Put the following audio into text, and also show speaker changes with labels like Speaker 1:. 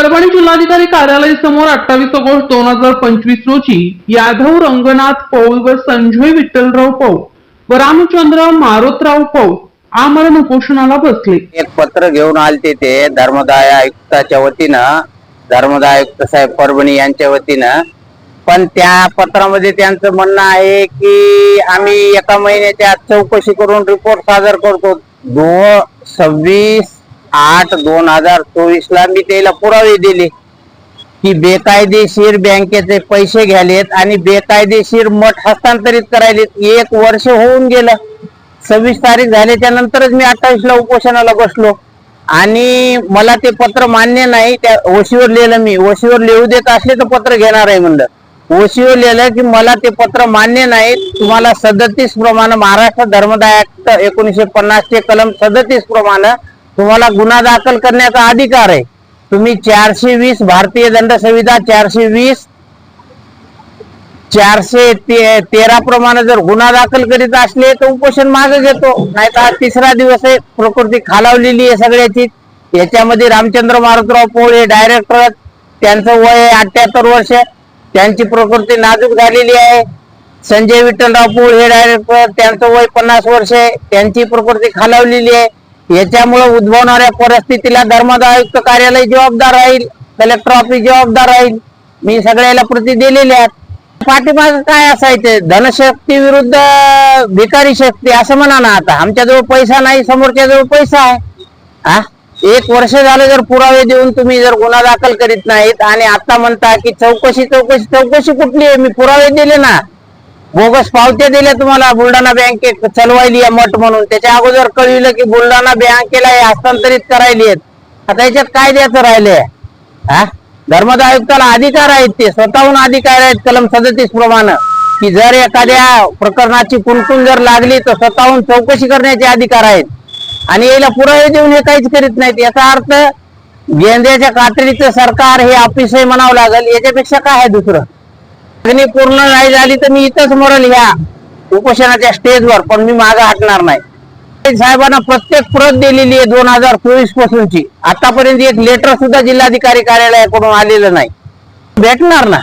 Speaker 1: परभणी जिल्हाधिकारी कार्यालय समोर अठ्ठावीस ऑगस्ट दोन हजार पंचवीस रोजी यादव रंगनाथ पौल व संजय विठ्ठलराव पौल व रामचंद्र मारोतराव पौल आमरण उपोषणाला बसले.
Speaker 2: एक पत्र घेऊन आलते ते धर्मदाय आयुक्ताच्या वतीनं धर्मदाय आयुक्त साहेब परभणी यांच्या वतीनं. पण त्या पत्रामध्ये त्यांचं म्हणणं आहे की आम्ही एका महिन्याच्या चौकशी करून रिपोर्ट सादर करतो. दो सव्वीस आठ दोन हजार चोवीस ला मी त्याला पुरावे दिले. की बेकायदेशीर बँकेचे पैसे घ्यालेत आणि बेकायदेशीर मठ हस्तांतरित करायलेत. एक वर्ष होऊन गेलं. सव्वीस तारीख झाल्याच्या नंतरच मी अठ्ठावीस ला उपोषणाला बसलो. आणि मला ते पत्र मान्य नाही त्या ओशीवर लिहिलं मी. ओशीवर लिहू देत असले तर पत्र घेणार आहे म्हणलं. ओशीवर लिहिलं की मला ते पत्र मान्य नाही. तुम्हाला सदतीस प्रमाणे महाराष्ट्र धर्मदाय ऍक्ट एकोणीसशे पन्नासचे कलम सदतीस प्रमाणे तुम्हाला गुन्हा दाखल करण्याचा अधिकार आहे. तुम्ही चारशे वीस भारतीय दंड संहिता चारशे वीस चारशे ते- तेरा प्रमाणे जर गुन्हा दाखल करीत असले तर उपोषण मागे घेतो. नाही तर तिसरा दिवस आहे प्रकृती खालावलेली आहे सगळ्याची. याच्यामध्ये रामचंद्र मारुतराव पोळ हे डायरेक्टर त्यांचं वय अठ्याहत्तर वर्ष. त्यांची प्रकृती नाजूक झालेली आहे. संजय विठ्ठलराव पोळ हे डायरेक्टर त्यांचं वय पन्नास वर्ष आहे. त्यांची प्रकृती खालावलेली आहे. याच्यामुळे उद्भवणाऱ्या परिस्थितीला धर्मदाय आयुक्त कार्यालय जबाबदार राहील कलेक्टर ऑफिस जबाबदार राहील. मी सगळ्याला प्रति दिलेल्या आहेत. पाठीमाग काय असायचे? धनशक्ती विरुद्ध भिकारी शक्ती असं म्हणा ना आता. आमच्याजवळ पैसा नाही समोरच्या जवळ पैसा आहे. हा एक वर्ष झालं जर पुरावे देऊन तुम्ही जर गुन्हा दाखल करीत नाहीत आणि आता म्हणता की चौकशी चौकशी चौकशी कुठली आहे? मी पुरावे दिले ना. बोगस पावत्या दिल्या तुम्हाला. बुलढाणा बँकेत चलवायली आहे मठ म्हणून. त्याच्या अगोदर कळविलं की बुलढाणा बँकेला हे हस्तांतरित करायली आहेत. आता याच्यात काय द्यायचं राहिले? हा? धर्मदाय आयुक्ताला अधिकार आहेत ते. स्वतःहून अधिकार आहेत कलम सदतीस प्रमाणे. की जर एखाद्या प्रकरणाची कुणकुण जर लागली तर स्वतःहून चौकशी करण्याचे अधिकार आहेत. आणि याला पुरावे देऊन हे काहीच करीत नाहीत. याचा अर्थ गेंद्याच्या कातडीचं सरकार हे ऑफिस म्हणावं लागेल. याच्यापेक्षा काय आहे दुसरं? मागणी पूर्ण नाही झाली तर मी इथंच मरल या उपोषणाच्या स्टेजवर पण मी मागे हटणार नाही. साहेबांना प्रत्येक प्रत दिलेली आहे दोन हजार चोवीस पासूनची. आतापर्यंत एक लेटर सुद्धा जिल्हाधिकारी कार्यालयाकडून आलेलं नाही. भेटणार ना?